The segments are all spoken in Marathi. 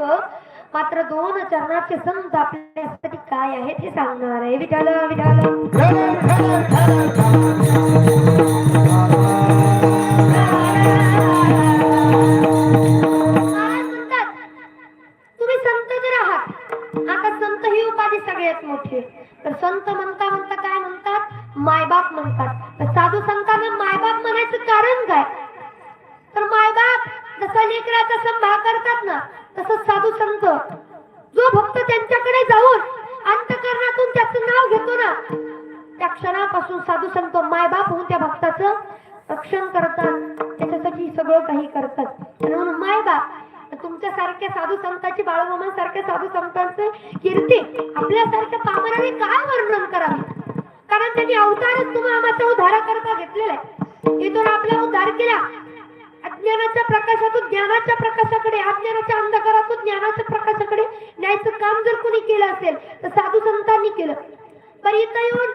लोक मात्र दोन चरणाचे संत आपल्यासाठी काय आहे ते सांगणार आहे. विठाल विठाल तुम्ही संत जर आहात आता संत ही उपाधी सगळ्यात मोठे तर संत म्हणता म्हणता काय म्हणतात? मायबाप म्हणतात. तर साधू संतांना मायबाप म्हणायचं कारण काय? जसं लेकराचा संभा करतात ना तसं साधू संत. जो भक्त त्यांच्याकडे जाऊन अंतकरणातून त्याचं नाव घेतो ना त्या क्षणापासून साधू संत मायबाप होऊन त्या भक्ताचं रक्षण करतात. त्याच्यासाठी सगळं काही करतात. म्हणून मायबाप तुमच्या सारख्या साधू संतांची बाळूमामा सारख्या साधू संतांचे कीर्ती आपल्यासारख्या पामराने काय वर्णन करावे? कारण त्यांनी अवतारच तुम्हाला आम्हाचा उद्धार करता घेतलेला आहे. इथून आपला उद्धार केला. अज्ञानाच्या प्रकाशातून ज्ञानाच्या प्रकाशाकडे अज्ञानाच्या अंधकारातून ज्ञानाच्या प्रकाशाकडे न्यायचं काम जर कोणी केलं असेल तर साधू संतांनी केलं. पण इथं येऊन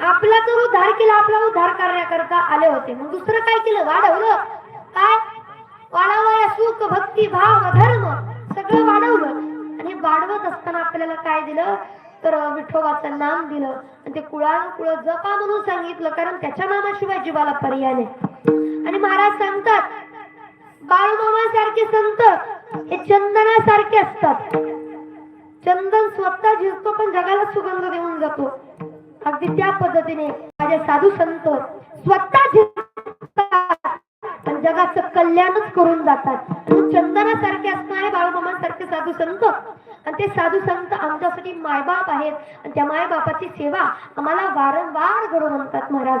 आपला तर उद्धार केला आपला उद्धार करण्याकरता आले होते. मग दुसरं काय केलं? वाढवलं. काय? वाढवलं सुख भक्ती भाव धर्म सगळं वाढवलं. आणि वाढवत असताना आपल्याला काय दिलं? तर विठोबाचं नाम दिलं. आणि ते कुळानुकुळ जपा म्हणून सांगितलं. कारण त्याच्या नामाशिवाय जीवाला पर्याय नाही. आणि महाराज सांगतात बाळूमामा सारखे संत हे चंदनासारखे असतात. चंदन स्वतः झिजतो पण जगाला सुगंध देऊन जातो. अगदी त्या पद्धतीने माझे साधू संत स्वतः झिजतात पण जगाचं कल्याणच करून जातात. म्हणून चंदनासारखे असणारे बाळूमामांसारखे साधू संत आणि ते साधू संत आमच्यासाठी मायबाप आहेत. आणि त्या मायबापाची सेवा आम्हाला वारंवार घडून म्हणतात महाराज.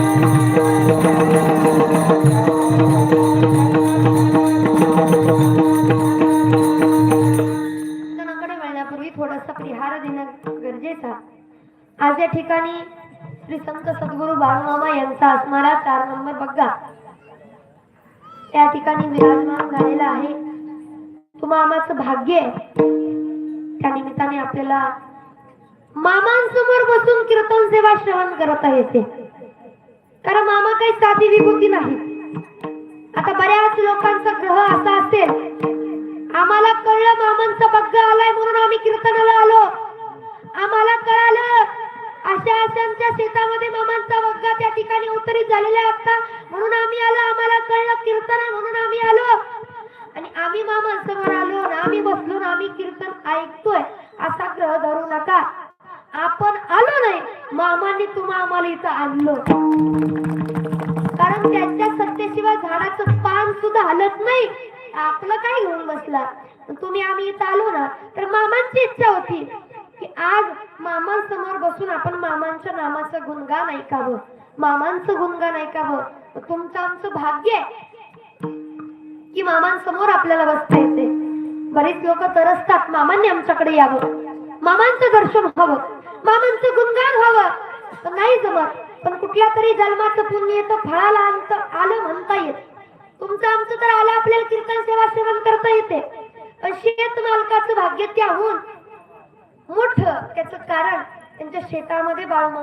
वळण्यापूर्वी थोडासा परिहार देणं गरजेचा आज या ठिकाणी श्री संत सद्गुरु बाळूमामा यांचा असणारा चार नंबर बघा. त्या ठिकाणी विराजमान झालेला आहे. तुम्हा भाग्य त्या निमित्ताने आपल्याला मामांसमोर बसून कीर्तन सेवा श्रवण करता येते. कारण मामा काही साधी विभूती नाही. आता बऱ्याच लोकांचा ग्रह असा असेल आम्हाला कळलं मामांचा बग्ग आलाय म्हणून आम्ही कीर्तनाला आलो. आम्हाला कळालं अशा अशांच्या शेतामध्ये मामांचा बग्गा त्या ठिकाणी उतरित झालेला आहे आता म्हणून आम्ही आलो. आम्हाला कळलं कीर्तन आहे म्हणून आम्ही आलो. आणि आम्ही मामांसमोर आलो आम्ही बसलो आम्ही कीर्तन ऐकतोय असा ग्रह धरू नका. आपण आलो नाही. मामांनी तुम्हा आम्हाला इथं आणलं. कारण त्यांच्या सत्तेशिवाय झाडाचं पान सुद्धा हलत नाही. आपलं काय घेऊन बसला? तुम्ही आम्ही इथं आलो ना तर मामांची इच्छा होती की आज मामांसमोर बसून आपण मामांच्या नामाचं गुणगान ऐकावं मामांचं गुणगान ऐकावं तुमचं आमचं भाग्य आहे की मामांसमोर आपल्याला बसता येते. बरेच लोक तरसतात मामांनी आमच्याकडे यावं. मामांचं दर्शन व्हावं. मामांचं गुणगान व्हावं. नाही जमत. पण कुठल्या तरी जन्माचं पुण्य येतं फळाला अंत आलं म्हणता येत. तुमचं तर आलं आपल्याला कीर्तन सेवा सेवन करता येते. पण शेत मालकाचं भाग्य त्याहून मोठ. त्याच कारण त्यांच्या शेतामध्ये बाळूमामा